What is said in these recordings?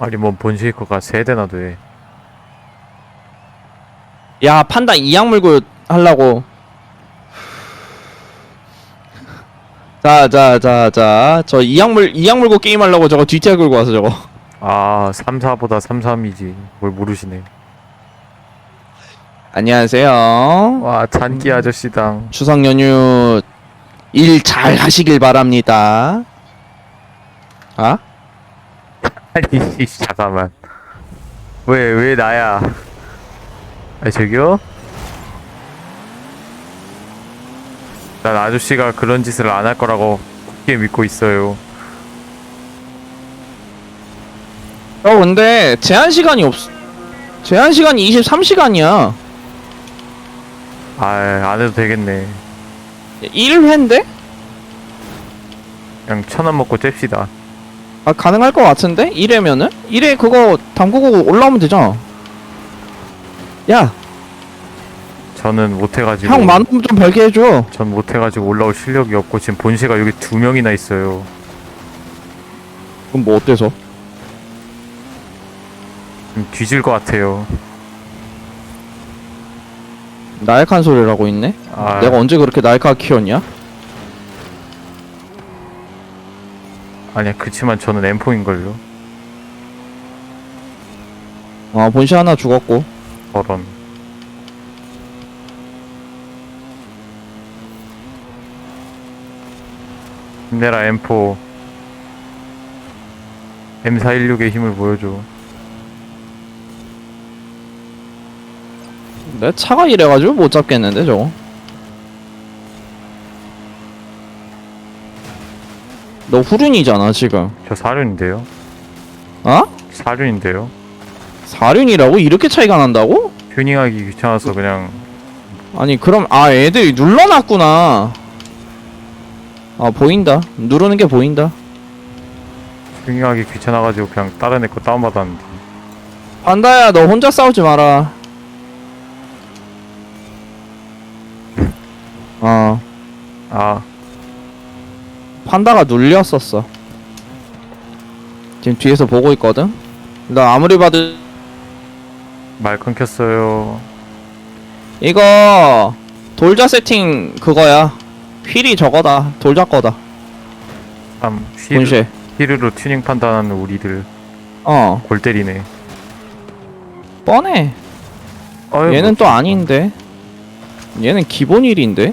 아니 뭔 본쉐이커가 세 대나 돼. 야 판다 이악 물고 하려고 자 자 자자 이악 물 이악 물고 게임 하려고 저거 뒤태 끌고 와서 저거 아 3, 4보다 3, 3이지. 뭘 모르시네. 안녕하세요 와 잔기 아저씨당. 추석 연휴 일 잘 하시길 바랍니다 아? 아니 씨, 잠깐만. 왜 왜 나야? 아 저기요? 난 아저씨가 그런 짓을 안 할 거라고 굳게 믿고 있어요. 어 근데 제한 시간이 없 제한 시간이 23시간이야 아안 해도 되겠네. 1회인데? 그냥 천 원 먹고 잽시다. 아 가능할 것 같은데? 1회면은? 1회 그거 담그고 올라오면 되잖아 야! 저는 못해가지고. 형 만원 좀 벌게 해줘 전 못해가지고 올라올 실력이 없고 지금 본체가 여기 두 명이나 있어요. 그럼 뭐 어때서? 좀 뒤질 것 같아요. 나약한 소리를 하고 있네? 아, 내가 언제 그렇게 나약하게 키웠냐? 아니야 그치만 저는 M4인 걸요. 아 본시 하나 죽었고 저런. 힘내라 M4. M416의 힘을 보여줘. 내 차가 이래가지고 못 잡겠는데 저거 너 후륜이잖아 지금 저 사륜인데요. 어? 사륜인데요. 사륜이라고? 이렇게 차이가 난다고? 튜닝하기 귀찮아서 그냥 아니 그럼 아 애들이 눌러놨구나 아 보인다 누르는 게 보인다 튜닝하기 귀찮아가지고 그냥 다른 애거 다운받았는데. 판다야 너 혼자 싸우지 마라 어 아 판다가 눌렸었어. 지금 뒤에서 보고 있거든? 나 아무리 봐도 말 끊겼어요. 이거 돌자 세팅 그거야. 휠이 저거다. 돌자 거다. 참 휘르, 본쉐 휘르로 튜닝 판단하는 우리들. 어. 골 때리네. 뻔해. 어이구, 얘는 또 아닌데? 얘는 기본 휠인데?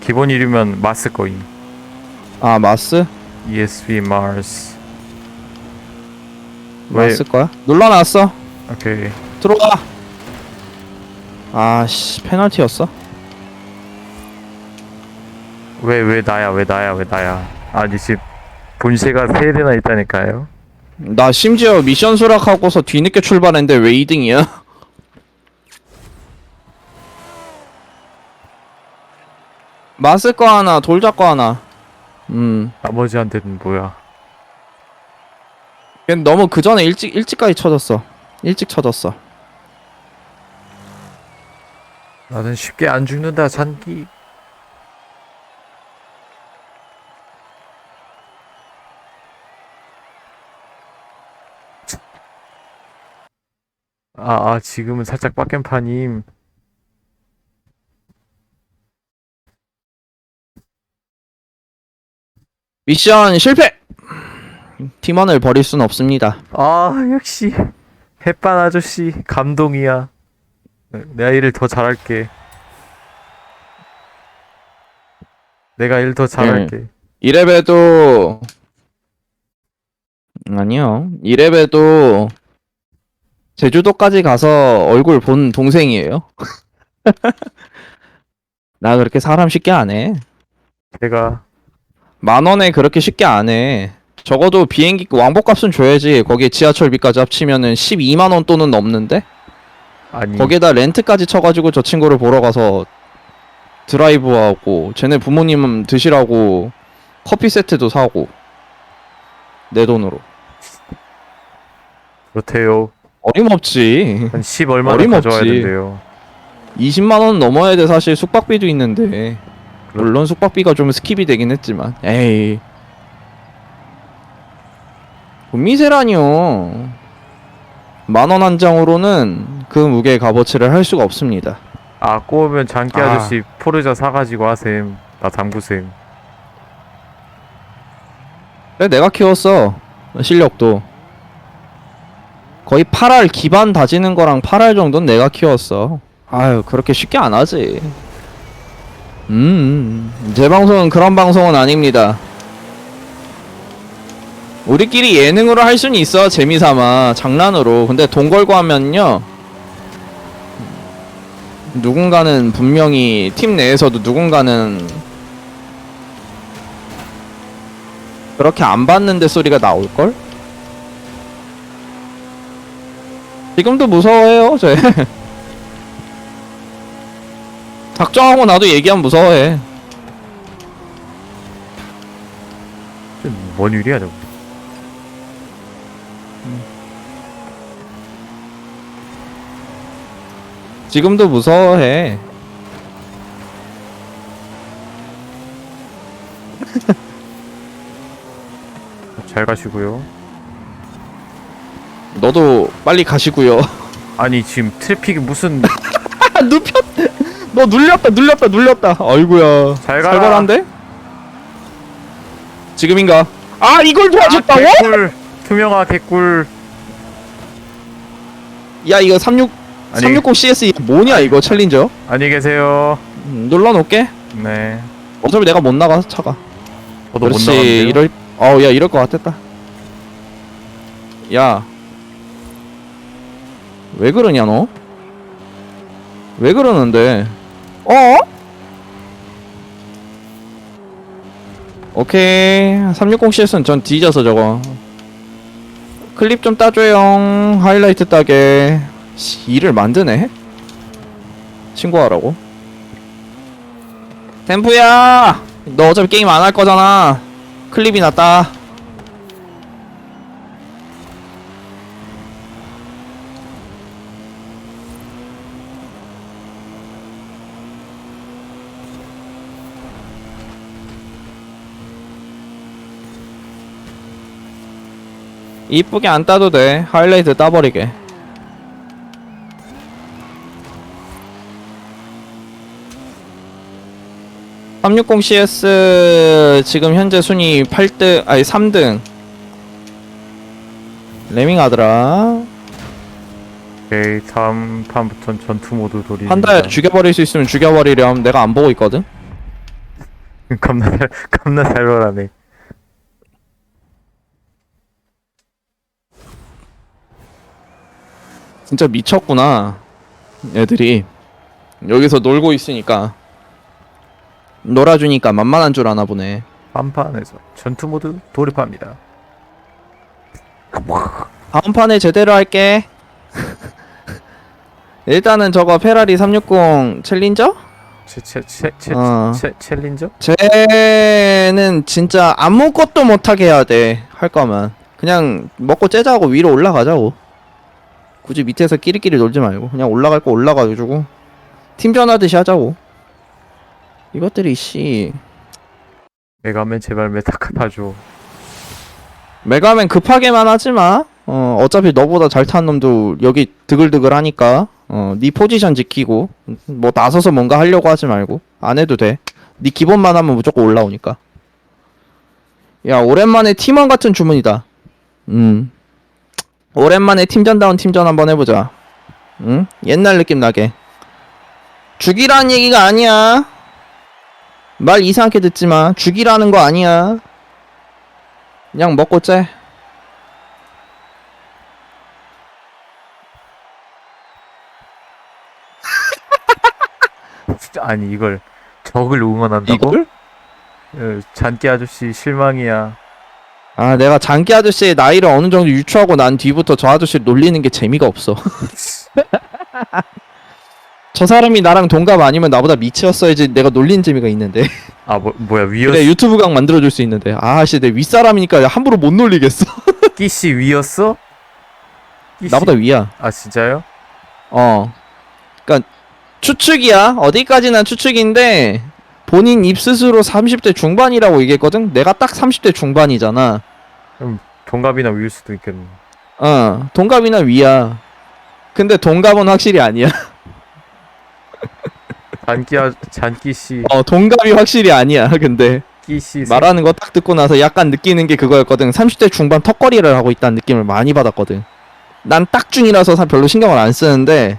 기본 이름면 마스 거임. 아 마스? ESV Mars. 왜? 마스 거야? 눌러놨어 오케이. 들어가 아씨 페널티였어 왜 왜 나야 왜 나야 왜 나야. 아니 집 본체가 세 대나 있다니까요. 나 심지어 미션 수락하고서 뒤늦게 출발했는데 왜 2등이야? 마스 거 하나 돌자 거 하나 음 나머지한테는 뭐야? 걔는 너무 그 전에 일찍 일찍까지 쳐졌어 일찍 쳐졌어 나는 쉽게 안 죽는다 잔기. 아, 아 지금은 살짝 빡겜파님. 미션 실패 팀원을 버릴 순 없습니다 아 역시 햇반 아저씨 감동이야. 내가 일을 더 잘할게. 내가 일 더 잘할게. 이래봬도 아니요 이래봬도 제주도까지 가서 얼굴 본 동생이에요 나 그렇게 사람 쉽게 안해 제가 만 원에 그렇게 쉽게 안 해. 적어도 비행기 왕복값은 줘야지. 거기에 지하철비까지 합치면은 12만 원 또는 넘는데? 아니. 거기에다 렌트까지 쳐가지고 저 친구를 보러 가서 드라이브하고 쟤네 부모님 드시라고 커피 세트도 사고 내 돈으로. 그렇대요. 어림없지. 한 10 얼마나 어림없지. 가져와야 된대요. 20만 원 넘어야 돼 사실. 숙박비도 있는데 물론 숙박비가 좀 스킵이 되긴 했지만 에이 미세라니요. 만원 한 장으로는 그 무게의 값어치를 할 수가 없습니다. 아 꼬우면 장기 아. 아저씨 포르자 사가지고 하셈 나 당구셈 그래, 내가 키웠어. 실력도. 거의 8알 기반 다지는 거랑 8알 정도는 내가 키웠어. 아유, 그렇게 쉽게 안 하지. 음, 제 방송은 그런 방송은 아닙니다. 우리끼리 예능으로 할 수는 있어, 재미삼아. 장난으로. 근데 돈 걸고 하면요. 누군가는 분명히 팀 내에서도 누군가는 그렇게 안 봤는데 소리가 나올걸? 지금도 무서워해요, 쟤. 작정하고 나도 얘기하면 무서워해. 뭔 일이야 저거 지금도 무서워해. 잘 가시고요 너도 빨리 가시고요. 아니 지금 트래픽이 무슨 눕혔. 너 눌렸다, 눌렸다, 눌렸다. 아이고야. 잘 가라. 살벌한데? 지금인가? 아, 이걸 도와줬다고? 아, 개꿀 투명아 개꿀 야, 이거 36 아니 360 CS 이게 뭐냐 이거 챌린저? 안녕히 계세요 음, 눌러놓을게. 네 어차피 내가 못 나가 차가. 저도 못 그렇지 나갔는데요 이럴 어야 이럴 것 같았다 야왜 그러냐 너? 왜 그러는데? 어? 오케이. 360CS는 전 뒤져서 저거. 클립 좀 따줘요. 하이라이트 따게. 씨, 일을 만드네? 신고하라고? 템프야! 너 어차피 게임 안 할 거잖아. 클립이 났다. 이쁘게 안 따도 돼. 하이라이트 따버리게. (360 CS) 지금 현재 순위 8등 아니 3등. 레밍하더라. 오케이 다음 판부턴 전투 모드 돌이 한달 죽여버릴 수 있으면 죽여버리렴. 내가 안 보고 있거든. 겁나 살- 겁나 살벌하네 진짜 미쳤구나 애들이 여기서 놀고 있으니까 놀아주니까 만만한 줄 아나 보네 한판에서 전투 모드 돌입합니다 다음 판에 제대로 할게 일단은 저거 페라리 360 챌린저? 채채채채 어. 챌린저 쟤는 진짜 아무것도 못하게 해야 돼. 할 거면. 그냥 먹고 째자고 위로 올라가자고. 굳이 밑에서 끼리끼리 놀지 말고. 그냥 올라갈 거 올라가가지고. 팀전 하듯이 하자고. 이것들이 씨. 메가맨 제발 메타카 타줘 메가맨 급하게만 하지 마. 어, 어차피 너보다 잘 타는 놈도 여기 드글드글 하니까. 어, 네 포지션 지키고. 뭐 나서서 뭔가 하려고 하지 말고. 안 해도 돼. 네 기본만 하면 무조건 올라오니까. 야, 오랜만에 팀원 같은 주문이다. 음. 오랜만에 팀전다운 팀전 한번 해보자. 응? 옛날 느낌 나게. 죽이라는 얘기가 아니야. 말 이상하게 듣지 마. 죽이라는 거 아니야. 그냥 먹고 째. 진짜 아니 이걸 적을 응원한다고? 이걸? 어, 잔기 아저씨 실망이야 아, 내가 장기 아저씨의 나이를 어느 정도 유추하고 난 뒤부터 저 아저씨를 놀리는 게 재미가 없어. 저 사람이 나랑 동갑 아니면 나보다 미치였어야지 내가 놀리는 재미가 있는데. 아 뭐, 뭐야 위였 그래, 유튜브 강 만들어줄 수 있는데. 아, 씨, 내 윗사람이니까 함부로 못 놀리겠어. 끼씨 위였어? 끼씨- 나보다 위야. 아 진짜요? 어. 그니까, 추측이야. 어디까지나 추측인데, 본인 입 스스로 30대 중반이라고 얘기했거든? 내가 딱 30대 중반이잖아. 동갑이나 위일 수도 있겠네. 어, 동갑이나 위야. 근데 동갑은 확실히 아니야. 잔기 아 잔기 씨, 어, 동갑이 확실히 아니야. 근데 끼 씨. 말하는 거 딱 듣고 나서 약간 느끼는 게 그거였거든. 30대 중반 턱걸이를 하고 있다는 느낌을 많이 받았거든. 난 딱 중이라서 사- 별로 신경을 안 쓰는데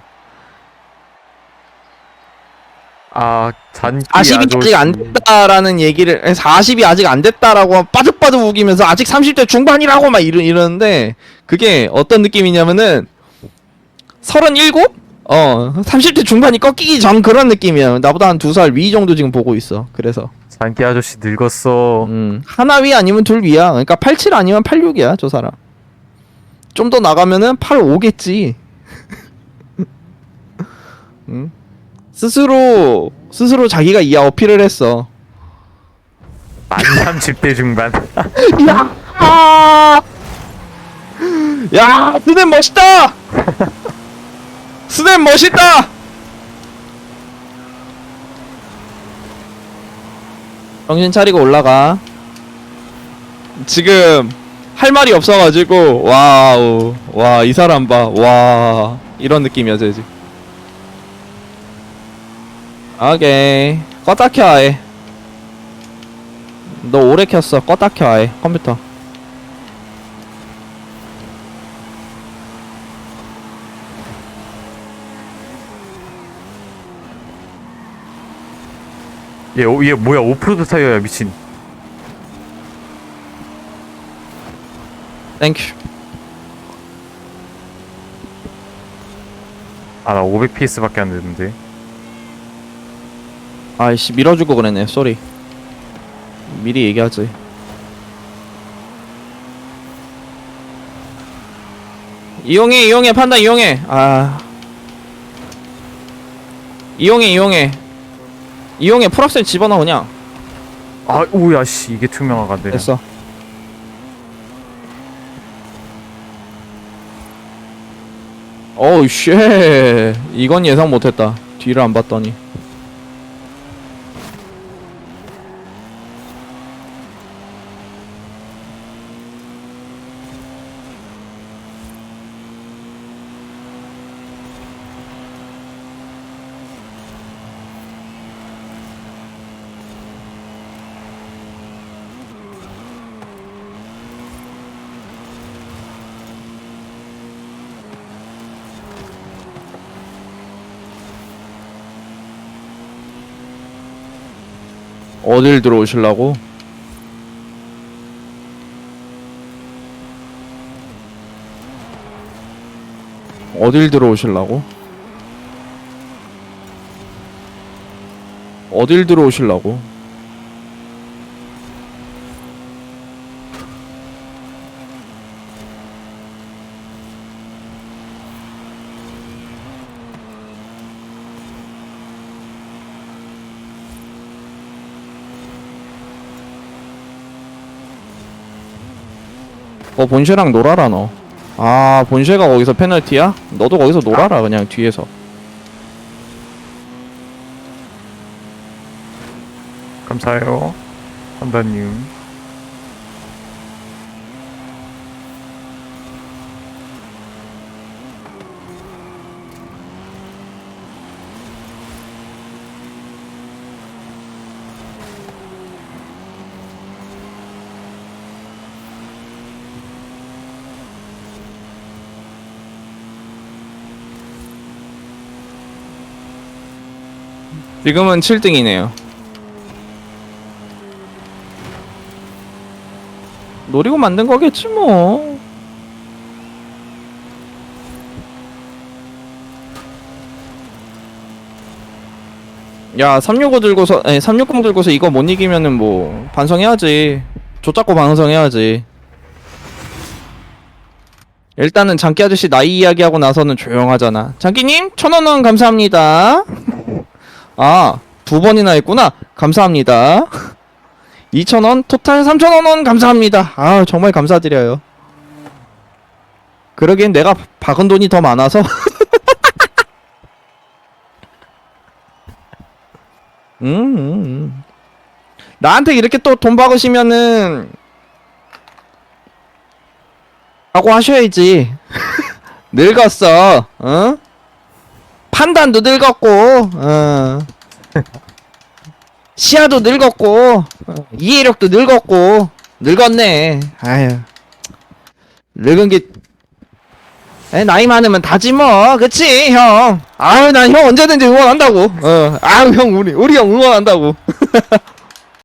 아 잔기 40이 아직 안 됐다라는 얘기를 40이 아직 안 됐다라고 빠득빠득 우기면서 아직 30대 중반이라고 막 이러, 이러는데 그게 어떤 느낌이냐면은 37? 어 30대 중반이 꺾이기 전 그런 느낌이야. 나보다 한 두 살 위 정도 지금 보고 있어. 그래서. 잔기 아저씨 늙었어. 음. 하나 위 아니면 둘 위야. 그러니까 87 아니면 86이야 저 사람. 좀 더 나가면은 85겠지. 음? 스스로 스스로 자기가 이 어필을 했어 만 30대 중반. 야! 아! 야, 스냅 멋있다! 스냅 멋있다! 정신 차리고 올라가. 지금 할 말이 없어가지고 와우 와 이 사람 봐 와 이런 느낌이야 쟤 지금. 오케이 껐다 켜 아예. 너 오래 켰어. 껐다 켜 아예 컴퓨터. 얘, 오- 얘 뭐야 오프로드 타이어야 미친. 땡큐. 아 나 500ps밖에 안 되는데. 아이씨 밀어주고 그랬네. 쏘리. 미리 얘기하지. 이용해 이용해 판다 이용해. 아. 이용해 이용해. 이용해 풀악셀 집어넣어 그냥. 아 오야 씨 이게 투명화가 안. 됐어. 어우 쉣 이건 예상 못했다 뒤를 안 봤더니 어딜 들어오실라고? 어딜 들어오실라고? 어딜 들어오실라고? 어 본쉐랑 놀아라 너. 아 본쉐가 거기서 페널티야? 너도 거기서 놀아라 그냥 뒤에서. 감사해요. 판다님. 지금은 7등이네요. 노리고 만든 거겠지 뭐. 야, 365 들고서, 아니, 360 들고서 이거 못 이기면은 뭐, 반성해야지. 조잡고 반성해야지. 일단은 장기 아저씨 나이 이야기하고 나서는 조용하잖아. 장기님, 천원원 감사합니다. 아, 두 번이나 했구나. 감사합니다. 2,000원, 토탈 3,000원 감사합니다. 아, 정말 감사드려요. 그러기엔 내가 박은 돈이 더 많아서. 음, 음, 음. 나한테 이렇게 또 돈 박으시면은 하고 하셔야지. 늙었어, 어? 판단도 늙었고, 어. 시야도 늙었고, 어, 이해력도 늙었고, 늙었네. 아유. 늙은 게, 에, 나이 많으면 다지 뭐, 그치, 형. 아유, 난 형 언제든지 응원한다고. 어, 아유, 형, 우리, 우리 형 응원한다고.